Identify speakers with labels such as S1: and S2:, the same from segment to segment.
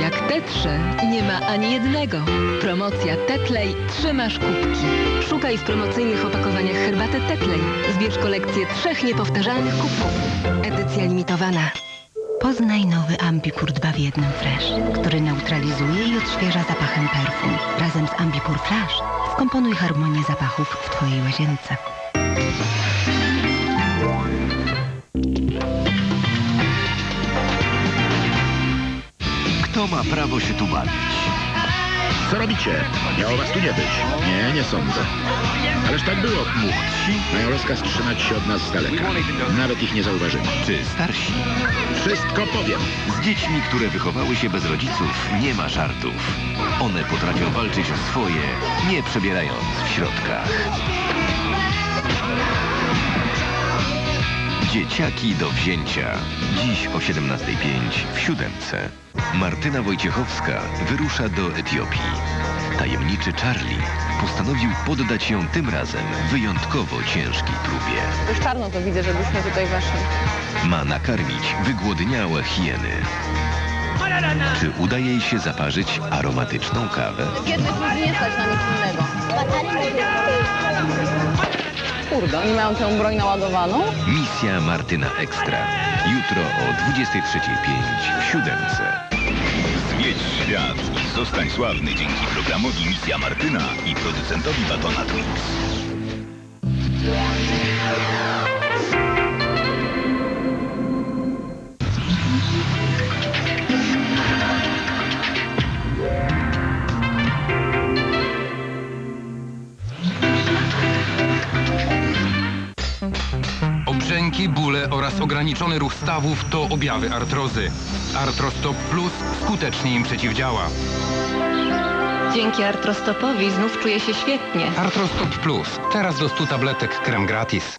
S1: Jak te trzy, nie ma ani jednego. Promocja Tetley trzymasz kubki. Szukaj w promocyjnych opakowaniach herbaty Tetley. Zbierz kolekcję trzech niepowtarzalnych kubków. Edycja limitowana.
S2: Poznaj nowy Ambipur 2 w jednym Fresh, który neutralizuje i odświeża zapachem perfum. Razem z Ambipur Flash skomponuj harmonię zapachów w Twojej łazience.
S3: Kto ma prawo się tu bawić?
S4: Co robicie? Miało was tu nie być. Nie, nie sądzę. Ależ tak było.
S3: Młodsi
S4: Mają rozkaz trzymać się od nas z daleka. Nawet ich nie zauważymy.
S3: czy starsi?
S4: Wszystko powiem.
S3: Z dziećmi, które wychowały się bez rodziców, nie ma żartów. One potrafią walczyć o swoje, nie przebierając w środkach. Dzieciaki do wzięcia. Dziś o 17.05 w siódemce. Martyna Wojciechowska wyrusza do Etiopii. Tajemniczy Charlie postanowił poddać ją tym razem wyjątkowo ciężkiej próbie.
S5: Już czarno to widzę, żebyśmy tutaj weszli.
S3: Ma nakarmić wygłodniałe hieny. Czy uda jej się zaparzyć aromatyczną kawę?
S5: Jednych ludzi nie stać na nic innego. Kurde, oni mają tę broń naładowaną?
S3: Misja Martyna Ekstra. Jutro o 23.05 w siódemce.
S6: Zwiedź świat i zostań sławny dzięki programowi Misja Martyna i producentowi batona Twix.
S7: Obrzęki, bóle oraz ograniczony ruch stawów to objawy artrozy. Artrostop Plus skutecznie im przeciwdziała.
S1: Dzięki artrostopowi znów czuję się świetnie.
S7: Artrostop Plus. Teraz do 100 tabletek krem gratis.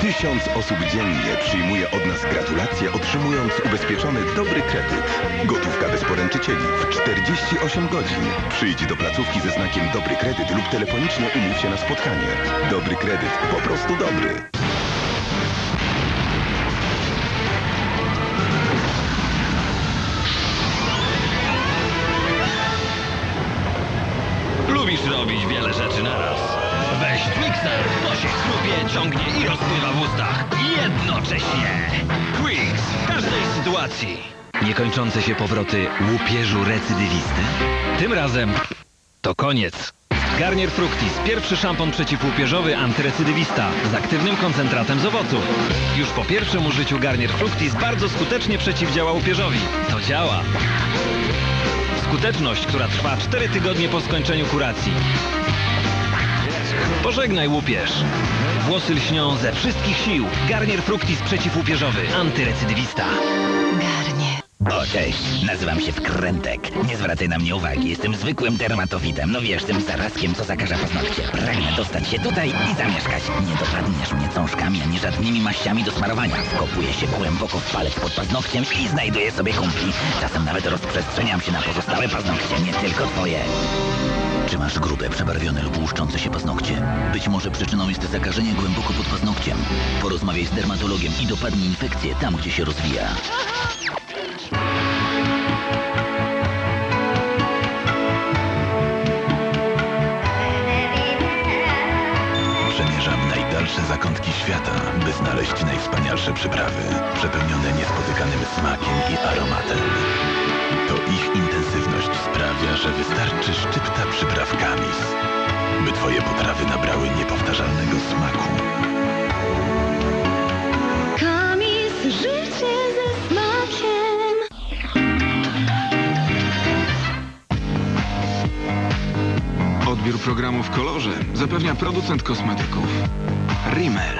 S8: Tysiąc osób dziennie przyjmuje od nas gratulacje, otrzymując ubezpieczony dobry kredyt. Gotówka bez poręczycieli w 48 godzin. Przyjdź do placówki ze znakiem dobry kredyt lub telefonicznie umów się na spotkanie. Dobry kredyt, po prostu dobry.
S9: Wiele rzeczy naraz. Weź Twixer, to się chrupie, ciągnie i rozpływa w ustach. Jednocześnie. Twix w każdej sytuacji. Niekończące się powroty łupieżu recydywisty? Tym razem to koniec. Garnier Fructis, pierwszy szampon przeciwłupieżowy antyrecydywista z aktywnym koncentratem z owoców. Już po pierwszym użyciu Garnier Fructis bardzo skutecznie przeciwdziała łupieżowi. To działa. Skuteczność, która trwa 4 tygodnie po skończeniu kuracji. Pożegnaj łupież. Włosy lśnią ze wszystkich sił. Garnier Fructis przeciwłupieżowy. Antyrecydywista.
S2: Garnie.
S9: O, cześć. Nazywam się Wkrętek. Nie zwracaj na mnie uwagi. Jestem zwykłym dermatowitem. No wiesz, tym zarazkiem, co zakaża paznokcie. Pragnę dostać się tutaj i zamieszkać. Nie dopadniesz mnie cążkami, ani żadnymi maściami do smarowania. Wkopuję się głęboko w palec pod paznokciem i znajduję sobie kumpli. Czasem nawet rozprzestrzeniam się na pozostałe paznokcie, nie tylko twoje. Czy masz grube, przebarwione lub łuszczące się paznokcie? Być może przyczyną jest zakażenie głęboko pod paznokciem. Porozmawiaj z dermatologiem i dopadnij infekcję tam, gdzie się rozwija.
S8: Przemierzam najdalsze zakątki świata, by znaleźć najwspanialsze przyprawy, przepełnione niespotykanym smakiem i aromatem. To ich intensywność sprawia, że wystarczy szczypta przypraw kamis, by twoje potrawy nabrały niepowtarzalnego smaku.
S7: Odbiór programu w kolorze zapewnia producent kosmetyków. Rimmel.